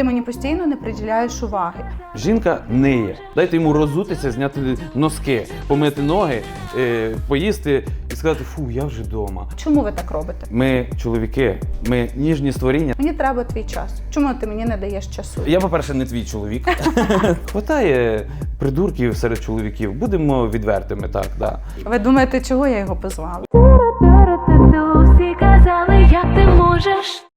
Ти мені постійно не приділяєш уваги. Жінка ниє. Дайте йому розутися, зняти носки, помити ноги, е, поїсти і сказати, фу, я вже вдома. Чому ви так робите? Ми чоловіки, ми ніжні створіння. Мені треба твій час. Чому ти мені не даєш часу? Я, по-перше, не твій чоловік. Хватає придурків серед чоловіків. Будемо відвертими, так, да. Ви думаєте, чого я його позвала? Всі казали, як ти можеш.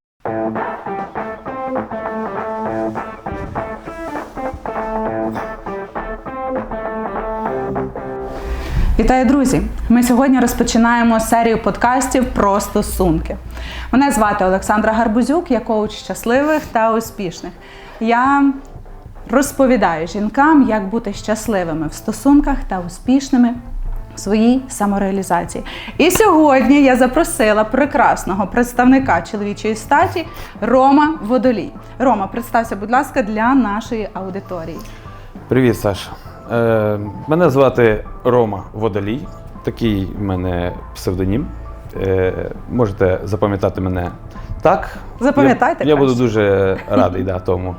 Вітаю, друзі! Ми сьогодні розпочинаємо серію подкастів про стосунки. Мене звати Олександра Гарбузюк, я коуч щасливих та успішних. Я розповідаю жінкам, як бути щасливими в стосунках та успішними в своїй самореалізації. І сьогодні я запросила прекрасного представника чоловічої статі Рома Водолій. Рома, представся, будь ласка, для нашої аудиторії. Привіт, Саша. Е, мене звати Рома Водолій. Такий в мене псевдонім. Е, можете запам'ятати мене так. Запам'ятайте Я, я буду дуже радий да, тому.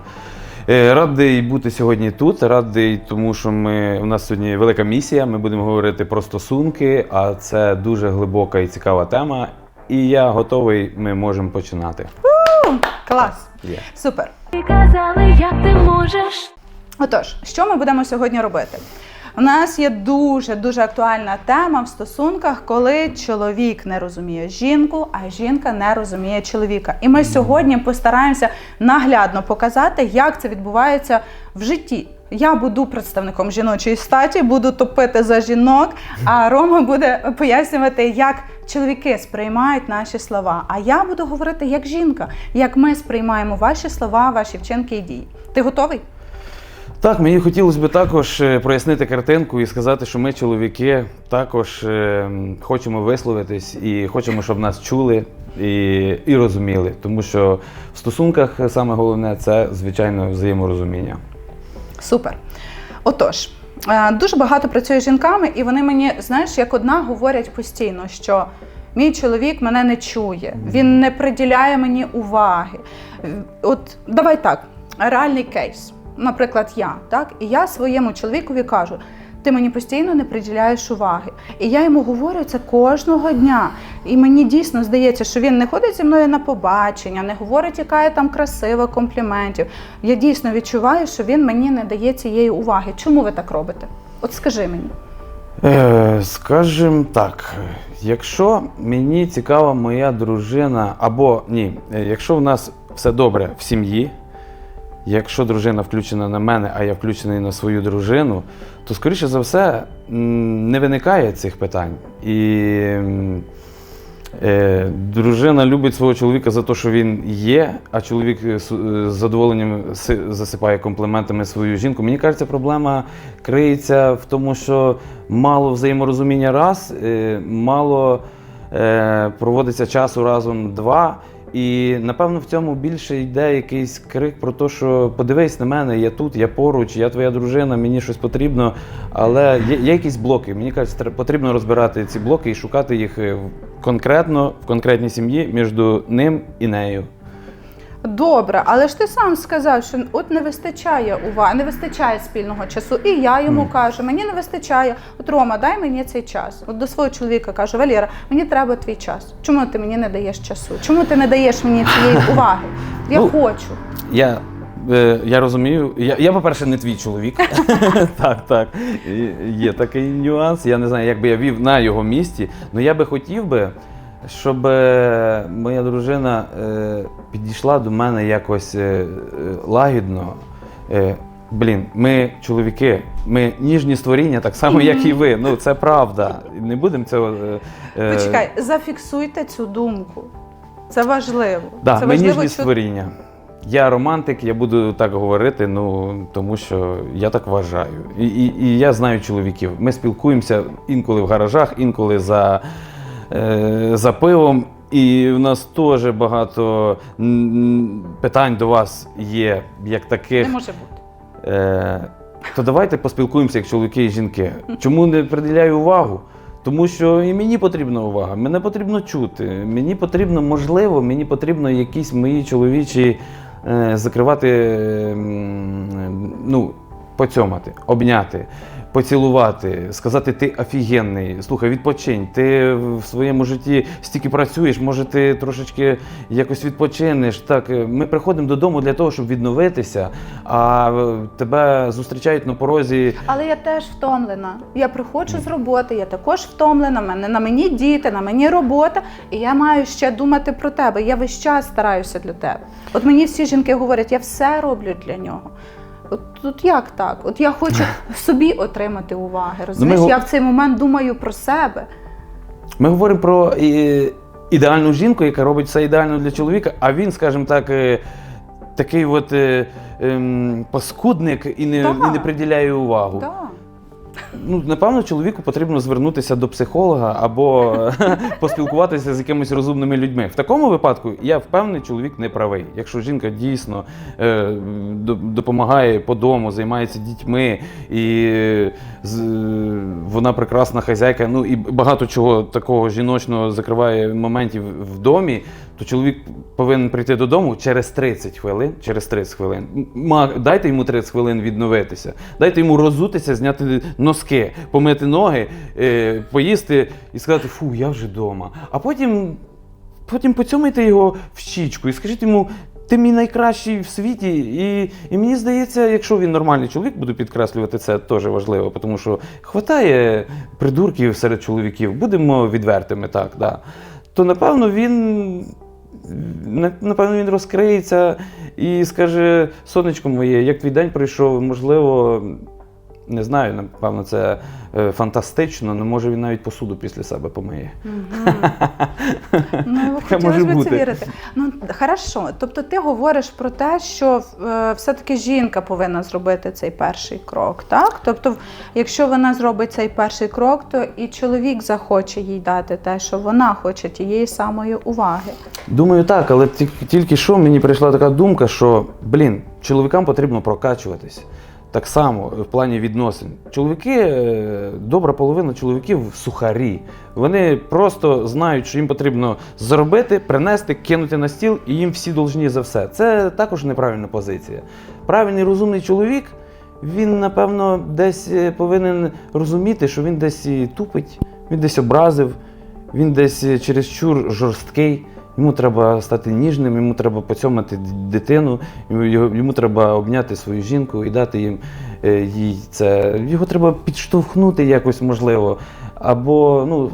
Е, Радий бути сьогодні тут. Радий, тому що ми, у нас сьогодні велика місія. Ми будемо говорити про стосунки, а це дуже глибока і цікава тема. І я готовий, ми можемо починати. Клас! Є. Супер! Казали, як ти можеш. Отож, що ми будемо сьогодні робити? У нас є дуже дуже актуальна тема в стосунках, коли чоловік не розуміє жінку, а жінка не розуміє чоловіка. І ми сьогодні постараємося наглядно показати, як це відбувається в житті. Я буду представником жіночої статі, буду топити за жінок, а Рома буде пояснювати, як чоловіки сприймають наші слова. А я буду говорити як жінка, як ми сприймаємо ваші слова, ваші вчинки і дії. Ти готовий? Так, мені хотілося б також е, прояснити картинку і сказати, що ми, чоловіки, також е, хочемо висловитись і хочемо, щоб нас чули і, і розуміли. Тому що в стосунках саме головне це, звичайно, взаєморозуміння. Супер. Отож, е, дуже багато працюю з жінками, і вони мені, знаєш, як одна говорять постійно, що мій чоловік мене не чує, він не приділяє мені уваги. От давай так, реальний кейс. Наприклад, я, так, і я своєму чоловікові кажу. Ти мені постійно не приділяєш уваги. І я йому говорю це кожного дня. І мені дійсно здається, що він не ходить зі мною на побачення, не говорить, яка я там красива, компліментів. Я дійсно відчуваю, що він мені не дає цієї уваги. Чому ви так робите? От скажи мені. Е, скажем так, якщо мені цікава моя дружина, або ні, е, якщо в нас все добре в сім'ї, якщо дружина включена на мене, а я включений на свою дружину, то скоріше за все не виникає цих питань. І е, дружина любить свого чоловіка за те, що він є, а чоловік е, з е, задоволенням засипає компліментами свою жінку. Мені кажеться, проблема криється в тому, що мало взаєморозуміння раз, е, мало е, проводиться часу разом два. І напевно в цьому більше йде якийсь крик про те, що подивись на мене, я тут, я поруч, я твоя дружина, мені щось потрібно. Але є, є якісь блоки. Мені кажуть, потрібно розбирати ці блоки і шукати їх е, конкретно в конкретній сім'ї між ним і нею. Добре, але ж ти сам сказав, що от не вистачає уваги, не вистачає спільного часу. І я йому кажу, мені не вистачає. От Рома, дай мені цей час. От до свого чоловіка кажу, Валера, мені треба твій час. Чому ти мені не даєш часу? Чому ти не даєш мені цієї уваги? Я Ну, хочу. Я, е, я розумію, я, я, по-перше, не твій чоловік. так, так. Є такий нюанс. Я не знаю, як би я вів на його місці. але я би хотів би, щоб е, моя дружина е, підійшла до мене якось е, лагідно. Блін, ми чоловіки, ми ніжні створіння, так само, як і ви. Ну, це правда. Не будемо цього. Почекай, зафіксуйте цю думку. Це важливо. Да, Це ми важливо, ніжні що створіння. Я романтик, я буду так говорити, ну тому що я так вважаю. І, і, і я знаю чоловіків. Ми спілкуємося інколи в гаражах, інколи за, за пивом. І в нас теж багато питань до вас є, як таких. не може бути. Е, то давайте поспілкуємося як чоловіки і жінки. Чому не приділяю увагу? Тому що і мені потрібна увага, мене потрібно чути. Мені потрібно, можливо, мені потрібно якісь мої чоловічі е, закривати, м, ну, поцьомати, обняти, поцілувати, сказати, ти офігенний, слухай, відпочинь, ти в своєму житті стільки працюєш, може ти трошечки якось відпочинеш. Так, е, ми приходимо додому для того, щоб відновитися, а е, тебе зустрічають на порозі. Але я теж втомлена. Я приходжу з роботи, я також втомлена. Мене на мені діти, на мені робота, і я маю ще думати про тебе. Я весь час стараюся для тебе. От мені всі жінки говорять, я все роблю для нього. От тут як так? От я хочу собі отримати уваги. Розумієш, ми... я в цей момент думаю про себе. Ми говоримо про ідеальну жінку, яка робить все ідеально для чоловіка, а він, скажімо так, е, такий от е, ем, паскудник і не, Так. і не приділяє увагу. Да. Ну, напевно, чоловіку потрібно звернутися до психолога або поспілкуватися з якимись розумними людьми. В такому випадку я впевнений, чоловік не правий. Якщо жінка дійсно е, допомагає по дому, займається дітьми, і з, вона прекрасна хазяйка, ну і багато чого такого жіночного закриває моментів в домі, то чоловік повинен прийти додому через 30 хвилин. Через 30 хвилин. Дайте йому 30 хвилин відновитися, дайте йому розутися, зняти носки, помити ноги, е, поїсти і сказати, фу, я вже вдома. А потім, потім поцьомайте його в щічку і скажіть йому. Ти мій найкращий в світі, і, і мені здається, якщо він нормальний чоловік, буду підкреслювати це теж важливо, тому що хватає придурків серед чоловіків, будемо відвертими, так, да. то напевно він напевно, він розкриється і скаже: сонечко моє, як твій день пройшов, можливо, не знаю, напевно, це е, фантастично, але може він навіть посуду після себе помиє. Ну, хотілося б це вірити. Ну, хорошо. Тобто ти говориш про те, що е, все-таки жінка повинна зробити цей перший крок, так? Тобто, якщо вона зробить цей перший крок, то і чоловік захоче їй дати те, що вона хоче тієї самої уваги. Думаю, так, але тільки, тільки що мені прийшла така думка, що блін, чоловікам потрібно прокачуватись. Так само в плані відносин. Чоловіки, е, добра половина чоловіків сухарі. Вони просто знають, що їм потрібно заробити, принести, кинути на стіл, і їм всі должні за все. Це також неправильна позиція. Правильний розумний чоловік, він, напевно, десь е, повинен розуміти, що він десь тупить, він десь образив, він десь е, чересчур жорсткий. Йому треба стати ніжним, йому треба поцьомати дитину, йому, треба обняти свою жінку і дати їм е, їй це. Його треба підштовхнути якось можливо. Або, ну,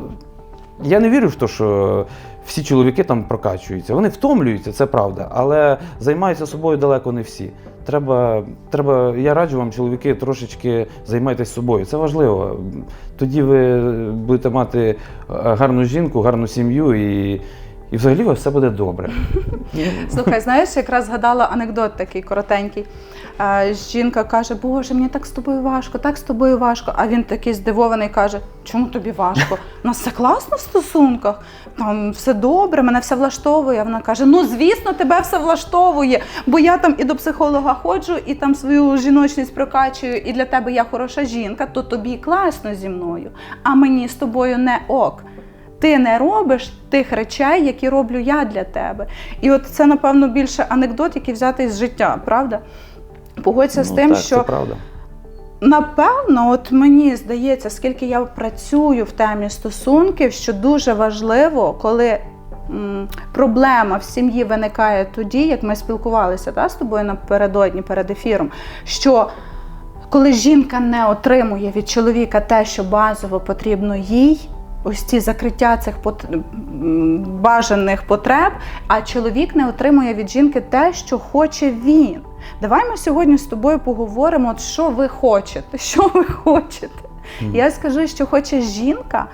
я не вірю в те, що всі чоловіки там прокачуються. Вони втомлюються, це правда, але займаються собою далеко не всі. Треба, треба, я раджу вам, чоловіки, трошечки займайтесь собою. Це важливо. Тоді ви будете мати е, гарну жінку, гарну сім'ю і, і взагалі все буде добре. Слухай, знаєш, якраз згадала анекдот такий коротенький. Е, Жінка каже: Боже, мені так з тобою важко, так з тобою важко. А він такий здивований каже: Чому тобі важко? У нас все класно в стосунках, там все добре, мене все влаштовує. Вона каже: Ну, звісно, тебе все влаштовує, бо я там і до психолога ходжу, і там свою жіночність прокачую, і для тебе я хороша жінка, то тобі класно зі мною, а мені з тобою не ок. Ти не робиш тих речей, які роблю я для тебе. І от це, напевно, більше анекдот, який взятий з життя, правда? Погодься з Ну, тим, так, що це правда. Напевно, от мені здається, скільки я працюю в темі стосунків, що дуже важливо, коли м, проблема в сім'ї виникає тоді, як ми спілкувалися та, з тобою напередодні перед ефіром, що коли жінка не отримує від чоловіка те, що базово потрібно їй. Ось ці закриття цих пот- бажаних потреб, а чоловік не отримує від жінки те, що хоче він. Давай ми сьогодні з тобою поговоримо, от що ви хочете, що ви хочете. Я скажу, що хоче жінка,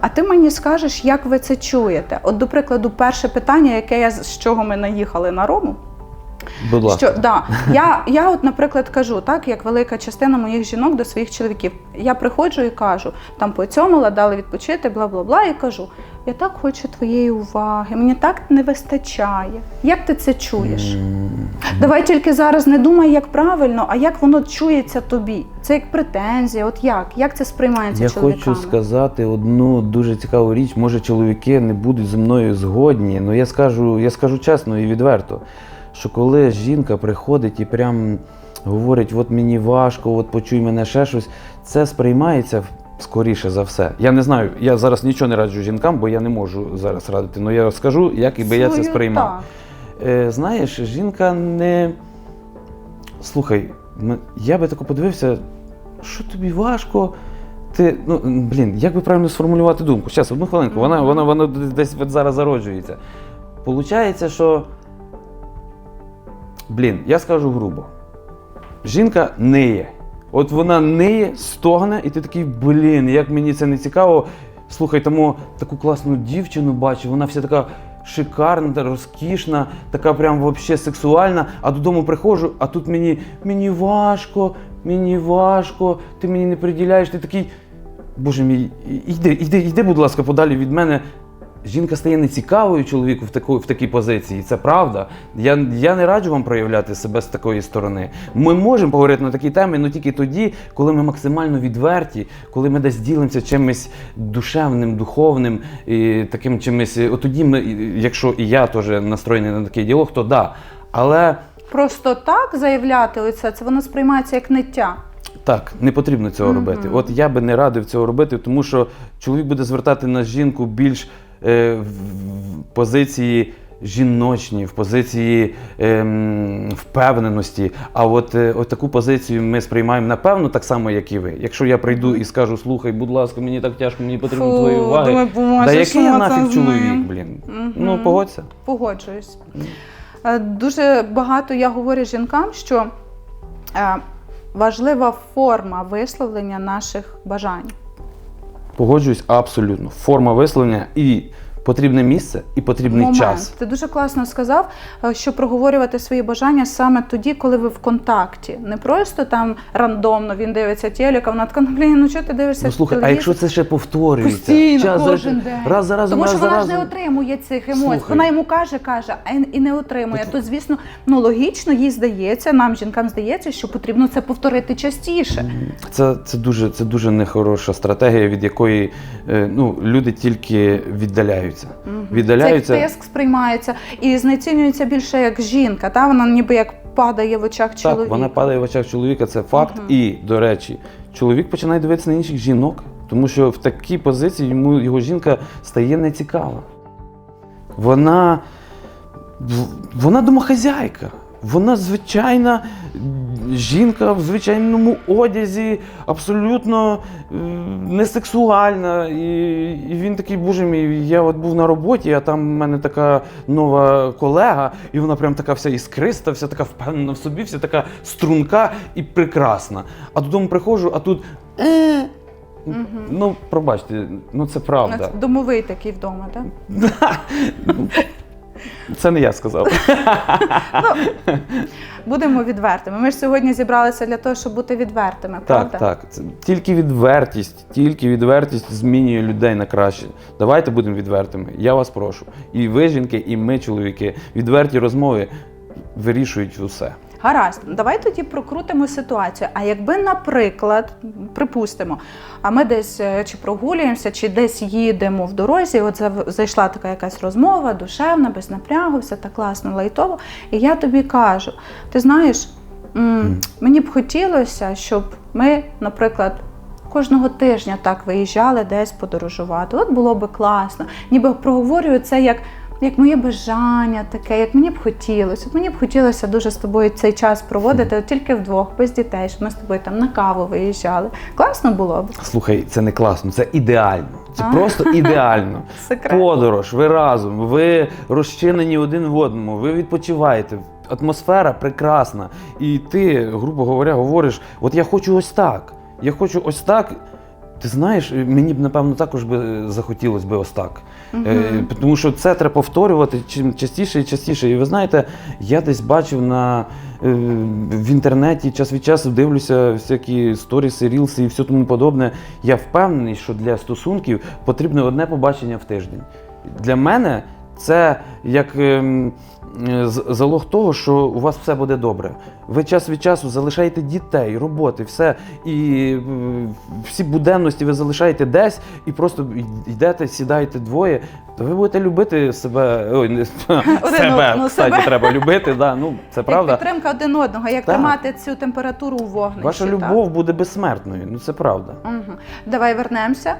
а ти мені скажеш, як ви це чуєте. От, до прикладу, перше питання, яке я з чого ми наїхали на Рому. Будь ласка. Що да, я, я, от, наприклад, кажу, так як велика частина моїх жінок до своїх чоловіків. Я приходжу і кажу, там поцьомила, дали відпочити, бла бла бла. І кажу: я так хочу твоєї уваги, мені так не вистачає. Як ти це чуєш? Давай тільки зараз не думай, як правильно, а як воно чується тобі. Це як претензія, от як? Як це сприймається Я чоловіками? хочу сказати одну дуже цікаву річ. Може, чоловіки не будуть зі мною згодні, але я скажу, я скажу чесно і відверто, що коли жінка приходить і прям говорить, от мені важко, от почуй мене ще щось, це сприймається скоріше за все. Я не знаю, я зараз нічого не раджу жінкам, бо я не можу зараз радити. але я скажу, як і би я це сприймав. так. Е, знаєш, жінка не. Слухай, я би тако подивився, що тобі важко. Ти, ну, блін, як би правильно сформулювати думку? Зараз, одну хвилинку, вона, вона, вона десь зараз зароджується. Получається, що. Блін, я скажу грубо. Жінка ниє. От вона ниє, стогне, і ти такий, блін, як мені це не цікаво. Слухай, тому таку класну дівчину бачу, вона вся така шикарна, розкішна, така прям вообще сексуальна. А додому приходжу, а тут мені, мені важко, мені важко, ти мені не приділяєш, ти такий. Боже мій, іди, іди, іди, будь ласка, подалі від мене. Жінка стає нецікавою чоловіку в, таку, в такій позиції, це правда. Я, я не раджу вам проявляти себе з такої сторони. Ми можемо поговорити на такі теми, але тільки тоді, коли ми максимально відверті, коли ми десь ділимося чимось душевним, духовним, і таким чимось. От тоді ми, якщо і я теж настроєний на такий діалог, то да. Але Просто так заявляти оце, це воно сприймається як ниття. Так, не потрібно цього Мгм. робити. От я би не радив цього робити, тому що чоловік буде звертати на жінку більш в- в позиції жіночні, в позиції ем, впевненості. А от, е, от таку позицію ми сприймаємо напевно так само, як і ви. Якщо я прийду і скажу, слухай, будь ласка, мені так тяжко, мені потрібно Фу, твої уваги. думаю, да який я нафіг чоловік, блін. Мгм. Ну, погодься. Погоджуюсь. Е, Дуже багато я говорю жінкам, що е, важлива форма висловлення наших бажань. Погоджуюсь абсолютно. Форма висловлення і потрібне місце, і потрібний Момент. час. Ти дуже класно сказав, е, що проговорювати свої бажання саме тоді, коли ви в контакті. Не просто там рандомно він дивиться телек, а вона така, ну блін, ну чого ти дивишся? Ну слухай, а якщо це ще повторюється, Постійно, час за- кожен день. раз за разом, Тому раз що за вона ж разом. не отримує цих емоцій. Слухай. Вона йому каже, каже, а і не отримує. То, звісно, ну логічно, їй здається, нам, жінкам здається, що потрібно це повторити частіше. Це, це, дуже, це дуже нехороша стратегія, від якої е, ну, люди тільки віддаляються. Віддаляються. Цей тиск сприймається і знецінюється більше як жінка. Та вона ніби як падає в очах чоловіка. Так, вона падає в очах чоловіка, це факт. Угу. І, до речі, чоловік починає дивитися на інших жінок, тому що в такій позиції йому його жінка стає нецікава. Вона, вона домохазяйка. Вона звичайна жінка в звичайному одязі, абсолютно е, не сексуальна. І, і він такий, боже мій, я от був на роботі, а там в мене така нова колега, і вона прям така вся іскриста, вся така впевнена в собі, вся така струнка і прекрасна. А додому приходжу, а тут. Е. Ну, пробачте, ну це правда. Домовий такий вдома, так? Це не я сказав. Будемо відвертими. Ми ж сьогодні зібралися для того, щоб бути відвертими, правда? Так, так. Це тільки відвертість, тільки відвертість змінює людей на краще. Давайте будемо відвертими. Я вас прошу. І ви, жінки, і ми, чоловіки. Відверті розмови вирішують усе. Гаразд, давай тоді прокрутимо ситуацію. А якби, наприклад, припустимо, а ми десь е, чи прогулюємося, чи десь їдемо в дорозі, от зав- зайшла така якась розмова, душевна, без напрягу, все так класно, лайтово. І я тобі кажу: ти знаєш, мені б хотілося, щоб ми, наприклад, кожного тижня так виїжджали десь подорожувати. От було би класно. Ніби проговорюю це як. Як моє бажання таке, як мені б хотілося. От мені б хотілося дуже з тобою цей час проводити от тільки вдвох, без дітей, щоб ми з тобою там на каву виїжджали. Класно було б. Слухай, це не класно, це ідеально. Це А. просто ідеально. Секрет. Подорож, ви разом, ви розчинені один в одному, ви відпочиваєте. Атмосфера прекрасна. І ти, грубо говоря, говориш: от я хочу ось так. Я хочу ось так. Ти знаєш, мені б напевно також би захотілося би ось так. Е, тому що це треба повторювати чим частіше і частіше. І ви знаєте, я десь бачив на, е, в інтернеті час від часу дивлюся всякі сторіси, рілси і все тому подобне. Я впевнений, що для стосунків потрібно одне побачення в тиждень. Для мене це як е, залог того, що у вас все буде добре. Ви час від часу залишаєте дітей, роботи, все. І е, всі буденності ви залишаєте десь і просто йдете, сідаєте двоє. То ви будете любити себе. Ой, не себе, одного кстати, себе. треба любити. Да, ну, це правда. Як підтримка один одного, як Так. тримати цю температуру у вогнищі. Ваша так. любов буде безсмертною. Ну це правда. Угу. Давай вернемося.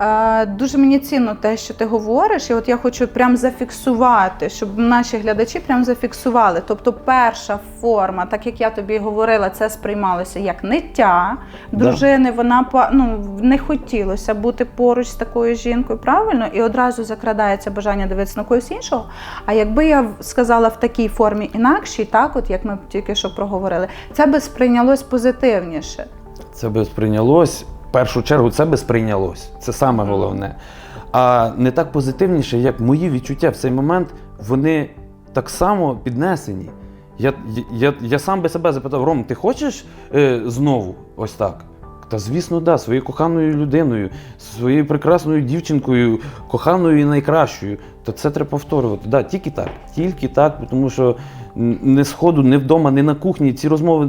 Е, дуже мені цінно те, що ти говориш, і от я хочу прям зафіксувати, щоб наші глядачі прям зафіксували. Тобто, перша форма, так як я тобі говорила, це сприймалося як ниття дружини. Вона ну, не хотілося бути поруч з такою жінкою, правильно? І одразу закрадається бажання дивитися на когось іншого. А якби я сказала в такій формі інакшій, так, от як ми тільки що проговорили, це би сприйнялось позитивніше. Це би сприйнялось. В першу чергу це би сприйнялось. Це саме головне. А не так позитивніше, як мої відчуття в цей момент, вони так само піднесені. Я, я, я сам би себе запитав: Ром, ти хочеш е, знову ось так? Та звісно, да, своєю коханою людиною, своєю прекрасною дівчинкою, коханою і найкращою. То це треба повторювати. Да, тільки так, тільки так, тому що не сходу, не вдома, не на кухні. Ці розмови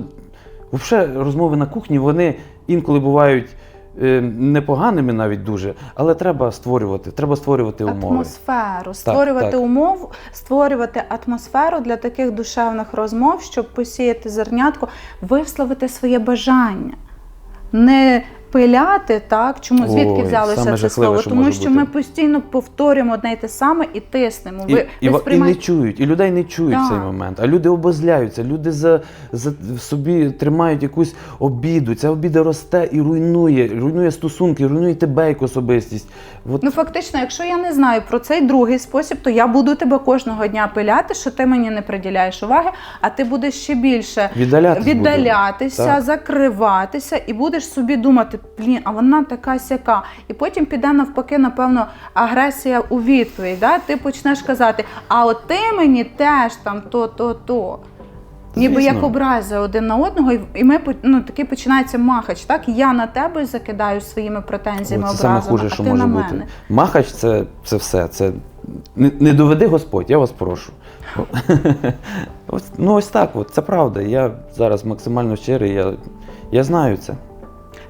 Взагалі, розмови на кухні вони інколи бувають непоганими навіть дуже, але треба створювати, треба створювати умови. Атмосферу, створювати так. умов, створювати атмосферу для таких душевних розмов, щоб посіяти зернятко, висловити своє бажання. Не пиляти, так? Чому звідки Ой, взялося саме це жахливе, слово? що Тому може що бути. ми постійно повторюємо одне й те саме і тиснемо. І, Ви, і, ви ва- і сприймаєте- не чують, і людей не чують в цей Так. момент. А люди обозляються, люди за, за в собі тримають якусь обіду. Ця обіда росте і руйнує, руйнує стосунки, руйнує тебе як особистість. От, Ну, фактично, якщо я не знаю про цей другий спосіб, то я буду тебе кожного дня пиляти, що ти мені не приділяєш уваги, а ти будеш ще більше Віддалятись віддалятися, закриватися, і будеш собі думати, блін, а вона така сяка. І потім піде навпаки, напевно, агресія у відповідь. Да? Ти почнеш казати, а от ти мені теж там то, то, то. Ніби як образи один на одного, і- ми ну, такий починається махач. Так я на тебе закидаю своїми претензіями, О, це саме образами, а що ти може на бути. мене. Махач це, це все. Це не, не доведи Господь, я вас прошу. ось, ну ось так, от, це правда. Я зараз максимально щирий, я, я знаю це.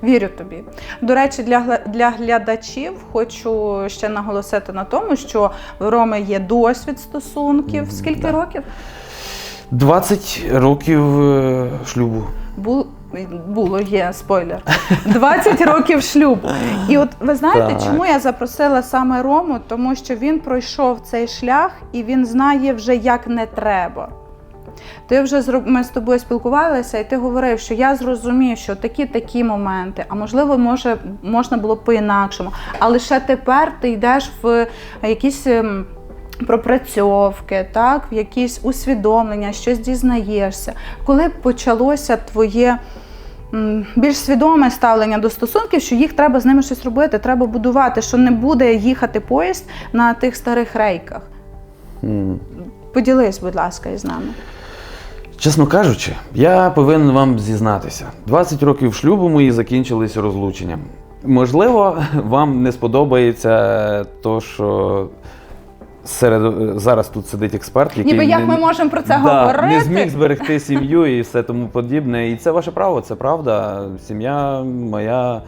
Вірю тобі. До речі, для, для глядачів хочу ще наголосити на тому, що в Роми є досвід стосунків. Скільки да. років? 20 років е, шлюбу. Бу- Було, є спойлер. 20 років шлюбу. І от ви знаєте, Так. чому я запросила саме Рому? Тому що він пройшов цей шлях і він знає вже, як не треба. Ти вже ми з тобою спілкувалися, і ти говорив, що я зрозумів, що такі такі моменти, а можливо, може можна було б по-інакшому. А лише тепер ти йдеш в якісь ем, пропрацьовки, так, в якісь усвідомлення, щось дізнаєшся. Коли почалося твоє більш свідоме ставлення до стосунків, що їх треба з ними щось робити, треба будувати, що не буде їхати поїзд на тих старих рейках. М. Поділись, будь ласка, із нами. Чесно кажучи, я повинен вам зізнатися. 20 років шлюбу мої закінчилися розлученням. Можливо, вам не сподобається то, що серед зараз тут сидить експерт, який Ніби як не- ми можемо про це да, говорити? не зміг зберегти сім'ю і все тому подібне. І це ваше право, це правда. Сім'я моя.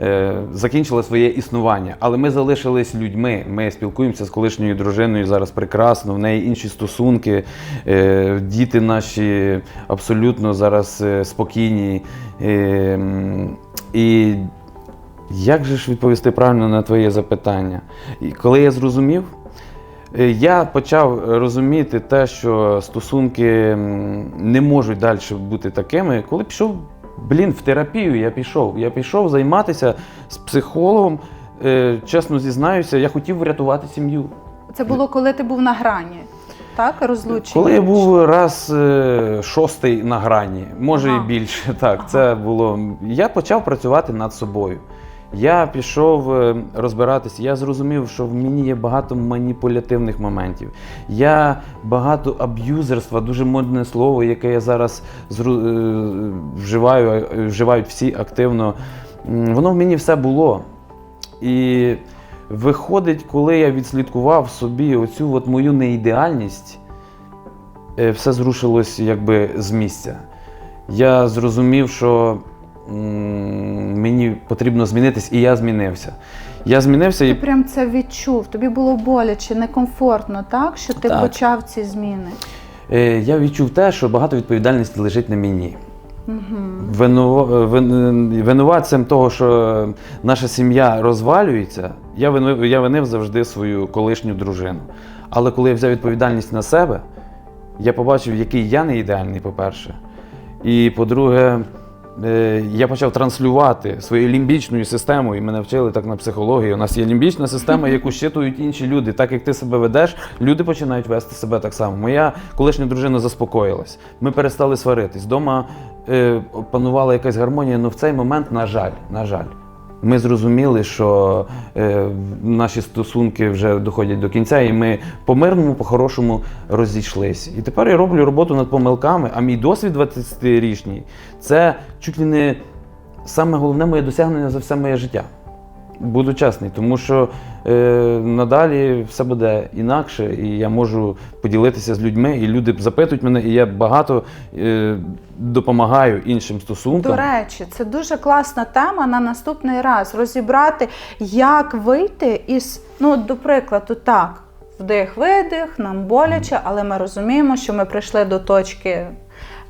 Е, Закінчила своє існування, але ми залишились людьми. Ми спілкуємося з колишньою дружиною зараз прекрасно. В неї інші стосунки. е, Діти наші абсолютно зараз е, спокійні. І як же ж відповісти правильно на твоє запитання? Коли я зрозумів, я почав розуміти те, що стосунки не можуть далі бути такими, коли пішов. Блін, в терапію я пішов. Я пішов займатися з психологом. Е, чесно зізнаюся, я хотів врятувати сім'ю. Це було коли ти був на грані, так? Розлучення. Коли я був раз е, шостий на грані, може Ага. і більше. Так, Ага. це було. Я почав працювати над собою. Я пішов е, розбиратися. Я зрозумів, що в мені є багато маніпулятивних моментів. Я багато аб'юзерства, дуже модне слово, яке я зараз е, вживаю, е, вживають всі активно. Воно в мені все було. І виходить, коли я відслідкував собі оцю от мою неідеальність, все зрушилось якби з місця. Я зрозумів, що мені потрібно змінитись, і я змінився. Я змінився Ти і прям це відчув. Тобі було боляче, некомфортно, так? Що ти Так. почав ці зміни. е, я відчув те, що багато відповідальності лежить на мені. Вину, вин, винуватцем того, що наша сім'я розвалюється, я винив, я винив завжди свою колишню дружину. Але коли я взяв відповідальність на себе, я побачив, який я не ідеальний, по-перше. І по-друге, е, я почав транслювати своєю лімбічною системою. Мене вчили так на психології. У нас є лімбічна система, яку щитують інші люди. Так як ти себе ведеш, люди починають вести себе так само. Моя колишня дружина заспокоїлась. Ми перестали сваритись. Дома е, панувала якась гармонія, але в цей момент, на жаль, на жаль. Ми зрозуміли, що е, наші стосунки вже доходять до кінця, і ми по-мирному, по-хорошому розійшлись. І тепер я роблю роботу над помилками, а мій досвід 20-річний це чуть ли не саме головне моє досягнення за все моє життя. Буду чесний, тому що е, надалі все буде інакше, і я можу поділитися з людьми, і люди запитують мене, і я багато е, допомагаю іншим стосункам. До речі, це дуже класна тема на наступний раз розібрати, як вийти із, ну, до прикладу, так, вдих, видих, нам боляче, але ми розуміємо, що ми прийшли до точки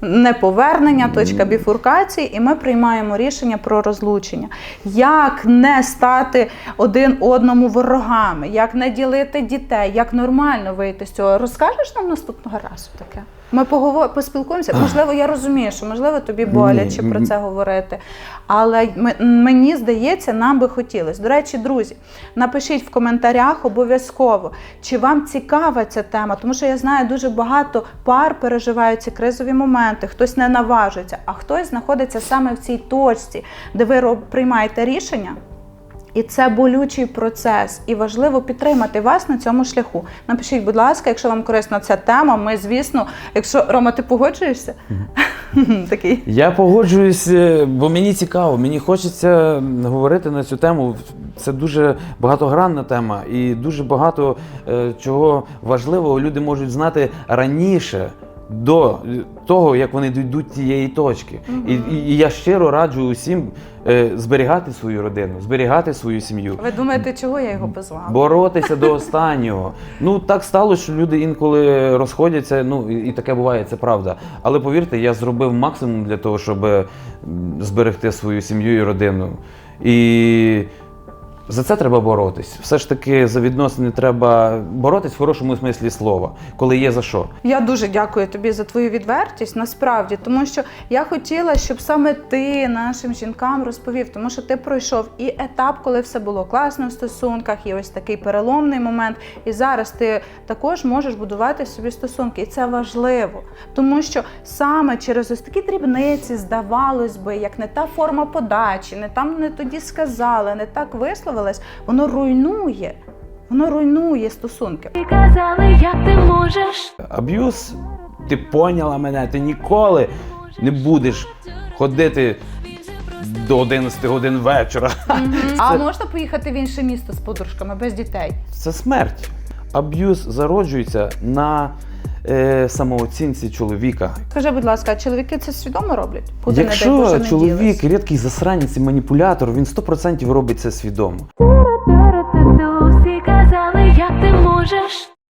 неповернення, точка біфуркації, і ми приймаємо рішення про розлучення. Як не стати один одному ворогами, як не ділити дітей, як нормально вийти з цього. Розкажеш нам наступного разу таке? Ми поговор... поспілкуємося. Можливо, я розумію, що можливо тобі боляче про це говорити. Але мені здається, нам би хотілося. До речі, друзі, напишіть в коментарях обов'язково, чи вам цікава ця тема, тому що я знаю, дуже багато пар переживають ці кризові моменти, хтось не наважується, а хтось знаходиться саме в цій точці, де ви приймаєте рішення. І це болючий процес, і важливо підтримати вас на цьому шляху. Напишіть, будь ласка, якщо вам корисна ця тема. Ми, звісно, якщо Рома, ти погоджуєшся? Такий. Я погоджуюсь, е, бо мені цікаво, мені хочеться говорити на цю тему. Це дуже багатогранна тема і дуже багато е, чого важливого люди можуть знати раніше. До того, як вони дійдуть тієї точки. І, і, і я щиро раджу усім е, зберігати свою родину, зберігати свою сім'ю. Ви думаєте, чого я його позвала? Боротися до останнього. Ну так сталося, що люди інколи розходяться. Ну і і таке буває, це правда. Але повірте, я зробив максимум для того, щоб зберегти свою сім'ю і родину. І за це треба боротись. Все ж таки за відносини треба боротись в хорошому смислі слова, коли є за що. Я дуже дякую тобі за твою відвертість, насправді, тому що я хотіла, щоб саме ти нашим жінкам розповів, тому що ти пройшов і етап, коли все було класно в стосунках, і ось такий переломний момент. І зараз ти також можеш будувати собі стосунки, і це важливо, тому що саме через ось такі дрібниці, здавалось би, як не та форма подачі, не там не тоді сказала, не так висловилась, воно руйнує. Воно руйнує стосунки. І казали, як ти можеш. Аб'юз, ти поняла мене, ти ніколи не будеш ходити до 11 годин вечора. А Це- можна поїхати в інше місто з подружками без дітей? Це смерть. Аб'юз зароджується на е, самооцінці чоловіка. Скажи, будь ласка, чоловіки це свідомо роблять? Куди, не дай Якщо Боже, не чоловік ділись? рідкий засранець і маніпулятор, він 100% робить це свідомо. Всі казали, як ти можеш.